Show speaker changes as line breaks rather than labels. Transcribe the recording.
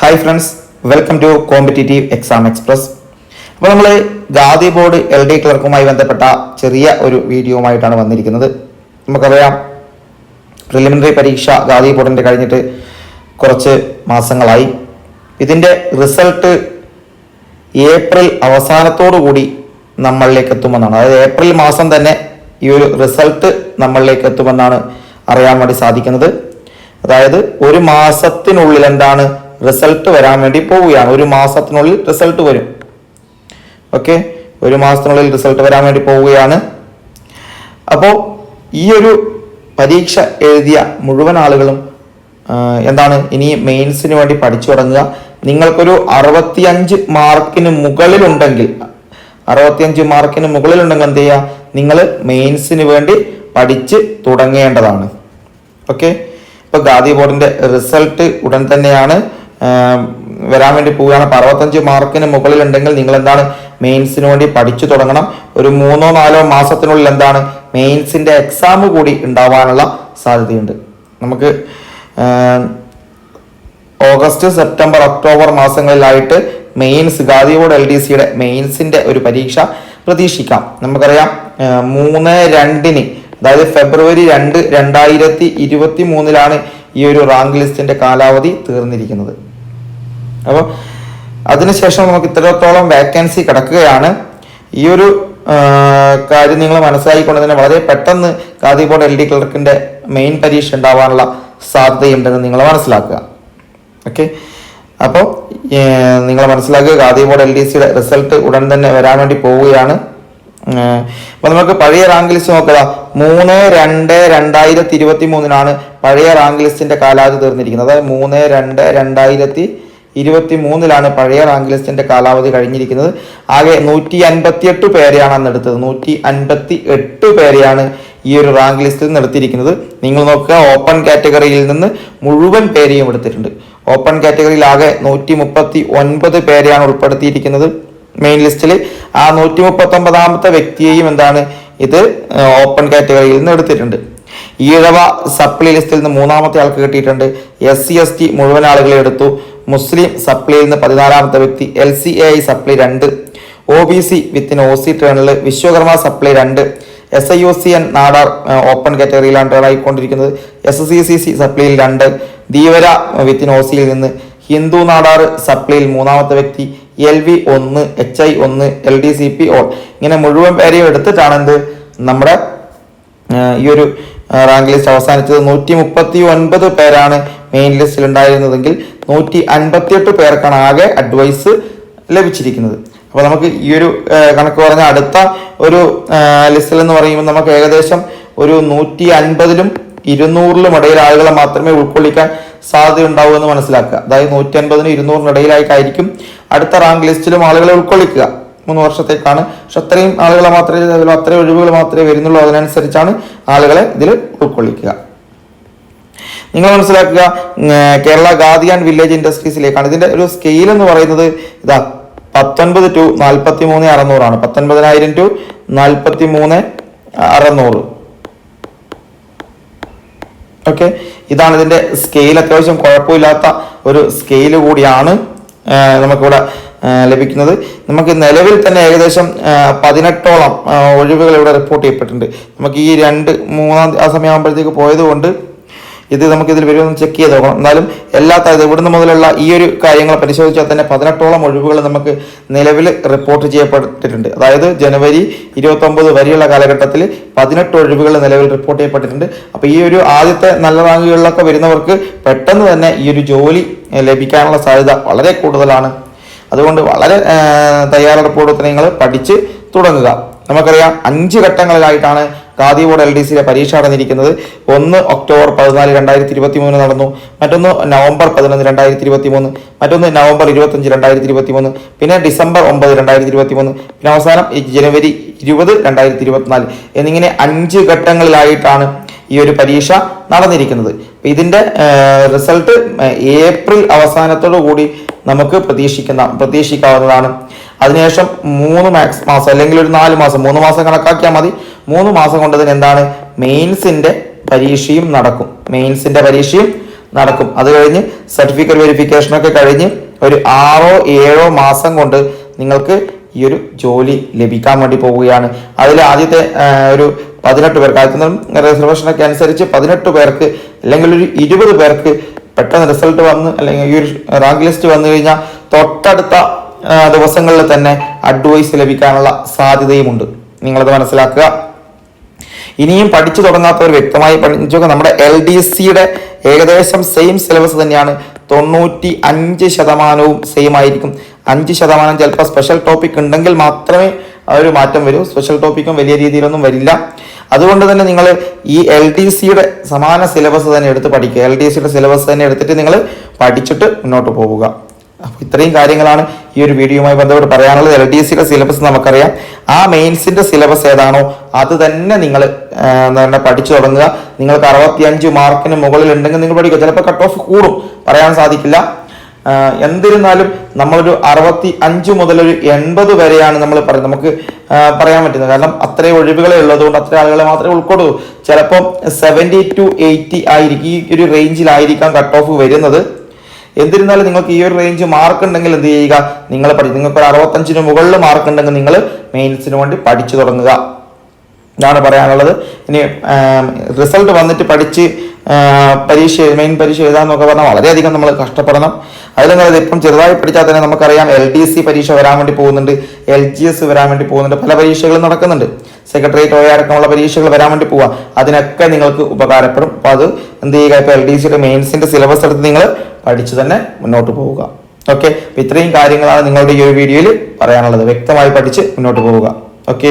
Hi friends welcome to competitive exam express അപ്പോൾ നമ്മൾ Khadi board L D ക്ലർക്കുമായി ബന്ധപ്പെട്ട ചെറിയ ഒരു വീഡിയോയുമായിട്ടാണ് വന്നിരിക്കുന്നത്. നമുക്കറിയാം പ്രിലിമിനറി പരീക്ഷ ഗാദി ബോർഡിന്റെ കഴിഞ്ഞിട്ട് കുറച്ച് മാസങ്ങളായി. ഇതിന്റെ റിസൾട്ട് ഏപ്രിൽ അവസാനത്തോടു കൂടി നമ്മളിലേക്ക് എത്തുമെന്നാണ്. അതായത് ഏപ്രിൽ മാസം തന്നെ ഈ ഒരു റിസൾട്ട് നമ്മളിലേക്ക് എത്തുമെന്നാണ് അറിയാൻ വേണ്ടി സാധിക്കുന്നത്. അതായത് ഒരു മാസത്തിനുള്ളിൽ എന്താണ് റിസൾട്ട് വരാൻ വേണ്ടി പോവുകയാണ്. ഒരു മാസത്തിനുള്ളിൽ റിസൾട്ട് വരും. ഓക്കെ ഒരു മാസത്തിനുള്ളിൽ റിസൾട്ട് വരാൻ വേണ്ടി പോവുകയാണ്. അപ്പോൾ ഈ ഒരു പരീക്ഷ എഴുതിയ മുഴുവൻ ആളുകളും എന്താണ്? ഇനി മെയിൻസിന് വേണ്ടി പഠിച്ചു തുടങ്ങുക. നിങ്ങൾക്കൊരു അറുപത്തിയഞ്ച് മാർക്കിന് മുകളിലുണ്ടെങ്കിൽ അറുപത്തിയഞ്ച് മാർക്കിന് മുകളിലുണ്ടെങ്കിൽ എന്ത് ചെയ്യുക? നിങ്ങൾ മെയിൻസിന് വേണ്ടി പഠിച്ച് തുടങ്ങേണ്ടതാണ്. ഓക്കെ ഇപ്പൊ ഗാദി ബോർഡിന്റെ റിസൾട്ട് ഉടൻ തന്നെയാണ്. വരാൻ വേണ്ടി പോവുകയാണ്. അപ്പൊ അറുപത്തഞ്ച് മാർക്കിന് മുകളിലുണ്ടെങ്കിൽ നിങ്ങൾ എന്താണ് മെയിൻസിന് വേണ്ടി പഠിച്ചു തുടങ്ങണം. ഒരു മൂന്നോ നാലോ മാസത്തിനുള്ളിൽ എന്താണ് മെയിൻസിന്റെ എക്സാം കൂടി ഉണ്ടാവാനുള്ള സാധ്യതയുണ്ട്. നമുക്ക് ഓഗസ്റ്റ് സെപ്റ്റംബർ ഒക്ടോബർ മാസങ്ങളിലായിട്ട് മെയിൻസ് ഗാദിയോട് എൽ ഡി സിയുടെ മെയിൻസിന്റെ ഒരു പരീക്ഷ പ്രതീക്ഷിക്കാം. നമുക്കറിയാം മൂന്ന് രണ്ടിന് അതായത് ഫെബ്രുവരി രണ്ട് രണ്ടായിരത്തി ഇരുപത്തി മൂന്നിലാണ് ഈ ഒരു റാങ്ക് ലിസ്റ്റിന്റെ കാലാവധി തീർന്നിരിക്കുന്നത്. അപ്പോൾ അതിനുശേഷം നമുക്ക് ഇത്രത്തോളം വേക്കൻസി കിടക്കുകയാണ്. ഈ ഒരു കാര്യം നിങ്ങൾ മനസ്സിലാക്കിക്കൊണ്ട് തന്നെ വളരെ പെട്ടെന്ന് ഖാദി ബോർഡ് എൽ ഡി ക്ലർക്കിന്റെ മെയിൻ പരീക്ഷ ഉണ്ടാവാനുള്ള സാധ്യതയുണ്ടെന്ന് നിങ്ങൾ മനസ്സിലാക്കുക. ഓക്കെ അപ്പോൾ നിങ്ങൾ മനസ്സിലാക്കുക ഖാദി ബോർഡ് എൽ ഡി സിയുടെ റിസൾട്ട് ഉടൻ തന്നെ വരാൻ വേണ്ടി പോവുകയാണ്. അപ്പോൾ നമുക്ക് പഴയ റാങ്ക് ലിസ്റ്റ് നോക്കുക. മൂന്ന് രണ്ട് രണ്ടായിരത്തി ഇരുപത്തി മൂന്നിനാണ് പഴയ റാങ്ക് ലിസ്റ്റിന്റെ കാലാവധി തീർന്നിരിക്കുന്നത്. അതായത് മൂന്ന് രണ്ട് രണ്ടായിരത്തി ഇരുപത്തി മൂന്നിലാണ് പഴയ റാങ്ക് ലിസ്റ്റിന്റെ കാലാവധി കഴിഞ്ഞിരിക്കുന്നത്. ആകെ നൂറ്റി അൻപത്തി എട്ട് പേരെയാണ് അന്ന് എടുത്തത്. നൂറ്റി അൻപത്തി എട്ട് പേരെയാണ് ഈ ഒരു റാങ്ക് ലിസ്റ്റിൽ നിർത്തിയിരിക്കുന്നത് നിങ്ങൾ നോക്കുക ഓപ്പൺ കാറ്റഗറിയിൽ നിന്ന് മുഴുവൻ പേരെയും എടുത്തിട്ടുണ്ട്. ഓപ്പൺ കാറ്റഗറിയിൽ ആകെ നൂറ്റി മുപ്പത്തി ഒൻപത് പേരെയാണ് ഉൾപ്പെടുത്തിയിരിക്കുന്നത് മെയിൻ ലിസ്റ്റിൽ. ആ നൂറ്റി മുപ്പത്തി ഒമ്പതാമത്തെ വ്യക്തിയെയും എന്താണ് ഇത് ഓപ്പൺ കാറ്റഗറിയിൽ നിന്ന് എടുത്തിട്ടുണ്ട്. ഈഴവ സപ്ലി ലിസ്റ്റിൽ നിന്ന് മൂന്നാമത്തെ ആൾക്ക് കിട്ടിയിട്ടുണ്ട്. എസ് സി എസ് ടി മുഴുവൻ ആളുകളെ എടുത്തു. മുസ്ലിം സപ്ലിയിൽ നിന്ന് പതിനാലാമത്തെ വ്യക്തി എൽ സി എ ഐ സപ്ലി രണ്ട് O B C within O C ട്രേണിൽ Vishwakarma സപ്ലി രണ്ട് S I O C N Nadar open കാറ്റഗറിയിലാണ് turn ആയിക്കൊണ്ടിരിക്കുന്നത്. എസ് സി സി സി സപ്ലിയിൽ രണ്ട് ധീവര വിത്തിൻ ഒ സിയിൽ നിന്ന് ഹിന്ദു നാടാർ സപ്ലിയിൽ മൂന്നാമത്തെ വ്യക്തി എൽ വി ഒന്ന് എച്ച് ഐ ഒന്ന് L D C P all ഇങ്ങനെ മുഴുവൻ പേരെയും എടുത്തിട്ടാണ് എന്ത്? നമ്മുടെ ഈ ഒരു റാങ്ക് ലിസ്റ്റ് അവസാനിച്ചത്. നൂറ്റി മുപ്പത്തി ഒൻപത് പേരാണ് മെയിൻ ലിസ്റ്റിൽ ഉണ്ടായിരുന്നതെങ്കിൽ നൂറ്റി അൻപത്തിയെട്ട് പേർക്കാണ് ആകെ അഡ്വൈസ് ലഭിച്ചിരിക്കുന്നത്. അപ്പോൾ നമുക്ക് ഈ ഒരു കണക്ക് പറഞ്ഞ അടുത്ത ഒരു ലിസ്റ്റിൽ എന്ന് പറയുമ്പോൾ നമുക്ക് ഏകദേശം ഒരു നൂറ്റി അൻപതിലും ഇരുന്നൂറിലും ഇടയിൽ ആളുകളെ മാത്രമേ ഉൾക്കൊള്ളിക്കാൻ സാധ്യത ഉണ്ടാവൂ എന്ന് മനസ്സിലാക്കുക. അതായത് നൂറ്റി അൻപതിനും ഇരുന്നൂറിനും ഇടയിലായിട്ടായിരിക്കും അടുത്ത റാങ്ക് ലിസ്റ്റിലും ആളുകളെ ഉൾക്കൊള്ളിക്കുക. മൂന്ന് വർഷത്തേക്കാണ്. പക്ഷെ അത്രയും ആളുകളെ മാത്രമേ അത്രയും ഒഴിവുകൾ മാത്രമേ വരുന്നുള്ളൂ. അതിനനുസരിച്ചാണ് ആളുകളെ ഇതിൽ ഉൾക്കൊള്ളിക്കുക. നിങ്ങൾ മനസ്സിലാക്കുക കേരള ഗാദിയാൻ വില്ലേജ് ഇൻഡസ്ട്രീസിലേക്കാണ് ഇതിന്റെ ഒരു സ്കെയിൽ എന്ന് പറയുന്നത് ഇതാ പത്തൊൻപത് ടു നാൽപ്പത്തി മൂന്ന് അറുന്നൂറാണ്. പത്തൊൻപതിനായിരം ടു നാൽപ്പത്തി മൂന്ന് അറുന്നൂറ്. ഓക്കെ? ഇതാണ് ഇതിന്റെ സ്കെയിൽ അത്യാവശ്യം കുഴപ്പമില്ലാത്ത ഒരു സ്കെയിൽ കൂടിയാണ് നമുക്കിവിടെ ലഭിക്കുന്നത്. നമുക്ക് നിലവിൽ തന്നെ ഏകദേശം പതിനെട്ടോളം ഒഴിവുകൾ ഇവിടെ റിപ്പോർട്ട് ചെയ്യപ്പെട്ടിട്ടുണ്ട്. നമുക്ക് ഈ രണ്ട് മൂന്നാം ആ സമയമാകുമ്പോഴത്തേക്ക് പോയത് കൊണ്ട് ഇത് നമുക്ക് ഇതിൽ വരുമെന്ന് ചെക്ക് ചെയ്ത് നോക്കണം. എന്നാലും എല്ലാ തരത്തിൽ ഇവിടുന്ന് മുതലുള്ള ഈ ഒരു കാര്യങ്ങൾ പരിശോധിച്ചാൽ തന്നെ പതിനെട്ടോളം ഒഴിവുകൾ നമുക്ക് നിലവിൽ റിപ്പോർട്ട് ചെയ്യപ്പെട്ടിട്ടുണ്ട്. അതായത് ജനുവരി ഇരുപത്തൊമ്പത് വരെയുള്ള കാലഘട്ടത്തിൽ പതിനെട്ട് ഒഴിവുകൾ നിലവിൽ റിപ്പോർട്ട് ചെയ്യപ്പെട്ടിട്ടുണ്ട്. അപ്പോൾ ഈ ഒരു ആദ്യത്തെ നല്ല റാങ്കുകളിലൊക്കെ വരുന്നവർക്ക് പെട്ടെന്ന് തന്നെ ഈ ഒരു ജോലി ലഭിക്കാനുള്ള സാധ്യത വളരെ കൂടുതലാണ്. അതുകൊണ്ട് വളരെ തയ്യാറെടുപ്പോടൊത്ത് തയ്യാറെടുപ്പോടെ നിങ്ങൾ പഠിച്ച് തുടങ്ങുക. നമുക്കറിയാം അഞ്ച് ഘട്ടങ്ങളിലായിട്ടാണ് ഖാദി ബോർഡ് എൽ ഡി സിയിലെ പരീക്ഷ നടന്നിരിക്കുന്നത് ഒന്ന് ഒക്ടോബർ പതിനാല് രണ്ടായിരത്തി ഇരുപത്തി മൂന്ന് നടന്നു. മറ്റൊന്ന് നവംബർ പതിനൊന്ന് രണ്ടായിരത്തി ഇരുപത്തി മൂന്ന് മറ്റൊന്ന് നവംബർ ഇരുപത്തഞ്ച് രണ്ടായിരത്തി ഇരുപത്തി മൂന്ന് പിന്നെ ഡിസംബർ ഒമ്പത് രണ്ടായിരത്തി ഇരുപത്തി മൂന്ന് പിന്നെ അവസാനം ജനുവരി ഇരുപത് രണ്ടായിരത്തി ഇരുപത്തിനാല് എന്നിങ്ങനെ അഞ്ച് ഘട്ടങ്ങളിലായിട്ടാണ് ഈ ഒരു പരീക്ഷ നടന്നിരിക്കുന്നത്. ഇതിന്റെ റിസൾട്ട് ഏപ്രിൽ അവസാനത്തോടു കൂടി നമുക്ക് പ്രതീക്ഷിക്കുന്ന പ്രതീക്ഷിക്കാവുന്നതാണ്. അതിനുശേഷം മൂന്ന് മാക്സ് മാസം അല്ലെങ്കിൽ ഒരു നാല് മാസം മൂന്ന് മാസം കണക്കാക്കിയാൽ മതി. മൂന്ന് മാസം കൊണ്ട് തന്നെ എന്താണ്? മെയിൻസിന്റെ പരീക്ഷയും നടക്കും. മെയിൻസിന്റെ പരീക്ഷയും നടക്കും. അത് കഴിഞ്ഞ് സർട്ടിഫിക്കറ്റ് വെരിഫിക്കേഷൻ ഒക്കെ കഴിഞ്ഞ് ഒരു ആറോ ഏഴോ മാസം കൊണ്ട് നിങ്ങൾക്ക് ഈ ഒരു ജോലി ലഭിക്കാൻ വേണ്ടി പോവുകയാണ്. അതിൽ ആദ്യത്തെ ഒരു പതിനെട്ട് പേർക്ക് ആദ്യത്തെ റിസർവേഷനൊക്കെ അനുസരിച്ച് പതിനെട്ട് പേർക്ക് അല്ലെങ്കിൽ ഒരു ഇരുപത് പേർക്ക് പെട്ടെന്ന് റിസൾട്ട് വന്ന് അല്ലെങ്കിൽ ഈ ഒരു റാങ്ക് ലിസ്റ്റ് വന്നു കഴിഞ്ഞാൽ തൊട്ടടുത്ത ദിവസങ്ങളിൽ തന്നെ അഡ്വൈസ് ലഭിക്കാനുള്ള സാധ്യതയുമുണ്ട്. നിങ്ങളത് മനസ്സിലാക്കുക. ഇനിയും പഠിച്ചു തുടങ്ങാത്തവർ വ്യക്തമായി പഠിച്ചൊക്കെ നമ്മുടെ എൽ ഡി സിയുടെ ഏകദേശം സെയിം സിലബസ് തന്നെയാണ്. തൊണ്ണൂറ്റി അഞ്ച് ശതമാനവും സെയിം ആയിരിക്കും. അഞ്ച് ശതമാനം ചിലപ്പോൾ സ്പെഷ്യൽ ടോപ്പിക് ഉണ്ടെങ്കിൽ മാത്രമേ ഒരു മാറ്റം വരൂ. സ്പെഷ്യൽ ടോപ്പിക്കും വലിയ രീതിയിലൊന്നും വരില്ല. അതുകൊണ്ട് തന്നെ നിങ്ങൾ ഈ എൽ ഡി സിയുടെ സമാന സിലബസ് തന്നെ എടുത്ത് പഠിക്കുക. എൽ ഡി സിയുടെ സിലബസ് തന്നെ എടുത്തിട്ട് നിങ്ങൾ പഠിച്ചിട്ട് മുന്നോട്ട് പോവുക. അപ്പോൾ ഇത്രയും കാര്യങ്ങളാണ് ഈ ഒരു വീഡിയോയുമായി ബന്ധപ്പെട്ട് പറയാനുള്ളത്. എൽ ഡി സിയുടെ സിലബസ് നമുക്കറിയാം. ആ മെയിൻസിന്റെ സിലബസ് ഏതാണോ അത് തന്നെ നിങ്ങൾ പഠിച്ചു തുടങ്ങുക. നിങ്ങൾക്ക് അറുപത്തിയഞ്ച് മാർക്കിന് മുകളിൽ ഉണ്ടെങ്കിൽ നിങ്ങൾ പഠിക്കുക. ചിലപ്പോൾ കട്ട് ഓഫ് കൂടും. പറയാൻ സാധിക്കില്ല. എന്തിരുന്നാലും നമ്മളൊരു അറുപത്തി അഞ്ച് മുതൽ ഒരു എൺപത് വരെയാണ് നമ്മൾ പറയുന്നത് നമുക്ക് പറയാൻ പറ്റുന്നത്. കാരണം അത്രയും ഒഴിവുകളെ ഉള്ളതുകൊണ്ട് അത്ര ആളുകളെ മാത്രമേ ഉൾക്കൊള്ളൂ. ചിലപ്പം സെവന്റി ടു എയ്റ്റി ആയിരിക്കും ഈ ഒരു റേഞ്ചിലായിരിക്കാം കട്ട് ഓഫ് വരുന്നത്. എന്നിരുന്നാലും നിങ്ങൾക്ക് ഈ ഒരു റേഞ്ച് മാർക്ക് ഉണ്ടെങ്കിൽ എന്ത് ചെയ്യുക? നിങ്ങൾ പഠി നിങ്ങൾക്ക് ഒരു അറുപത്തഞ്ചിന് മുകളിൽ മാർക്ക് ഉണ്ടെങ്കിൽ നിങ്ങൾ മെയിൻസിന് വേണ്ടി പഠിച്ചു തുടങ്ങുക. ഇതാണ് പറയാനുള്ളത്. ഇനി റിസൾട്ട് വന്നിട്ട് പഠിച്ച് പരീക്ഷ മെയിൻ പരീക്ഷ എഴുതാമെന്നൊക്കെ പറഞ്ഞാൽ വളരെയധികം നമ്മൾ കഷ്ടപ്പെടണം. അതിൽ നിങ്ങൾ ഇപ്പം ചെറുതായി പഠിച്ചാൽ തന്നെ നമുക്കറിയാം എൽ ഡി സി പരീക്ഷ വരാൻ വേണ്ടി പോകുന്നുണ്ട് എൽ ജി എസ് വരാൻ വേണ്ടി പോകുന്നുണ്ട് പല പരീക്ഷകളും നടക്കുന്നുണ്ട്. സെക്രട്ടേറിയറ്റ് ഒ അടക്കമുള്ള പരീക്ഷകൾ വരാൻ വേണ്ടി പോവാം. അതിനൊക്കെ നിങ്ങൾക്ക് ഉപകാരപ്പെടും. അപ്പോൾ അത് എന്ത് ചെയ്യുക? ഇപ്പോൾ എൽ ഡി സിയുടെ മെയിൻസിന്റെ സിലബസ് എടുത്ത് നിങ്ങൾ പഠിച്ചു തന്നെ മുന്നോട്ട് പോവുക. ഓക്കെ ഇത്രയും കാര്യങ്ങളാണ് നിങ്ങളുടെ ഈ ഒരു വീഡിയോയിൽ പറയാനുള്ളത്. വ്യക്തമായി പഠിച്ച് മുന്നോട്ട് പോവുക. ഓക്കെ